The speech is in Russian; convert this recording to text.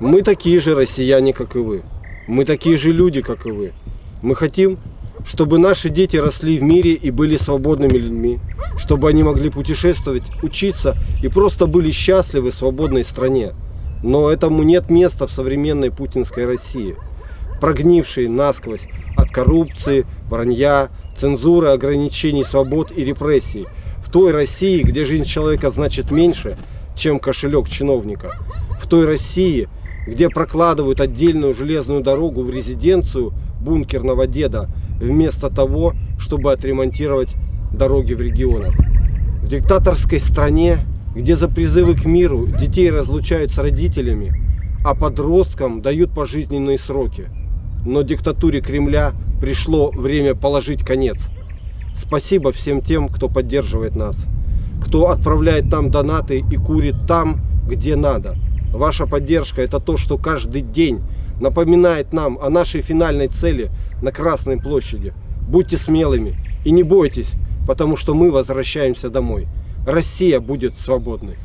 Мы такие же россияне, как и вы. Мы такие же люди, как и вы. Мы хотим, чтобы наши дети росли в мире и были свободными людьми, чтобы они могли путешествовать, учиться и просто были счастливы в свободной стране. Но этому нет места в современной путинской России, прогнившей насквозь от коррупции, вранья, цензуры, ограничений свобод и репрессий. В той России, где жизнь человека значит меньше, чем кошелек чиновника. В той России, где прокладывают отдельную железную дорогу в резиденцию бункерного деда, вместо того, чтобы отремонтировать дороги в регионах. В диктаторской стране, где за призывы к миру детей разлучают с родителями, а подросткам дают пожизненные сроки. Но диктатуре Кремля пришло время положить конец. Спасибо всем тем, кто поддерживает нас, кто отправляет нам донаты и курит там, где надо. Ваша поддержка это то, что каждый день напоминает нам о нашей финальной цели на Красной площади. Будьте смелыми и не бойтесь, потому что мы возвращаемся домой. Россия будет свободной.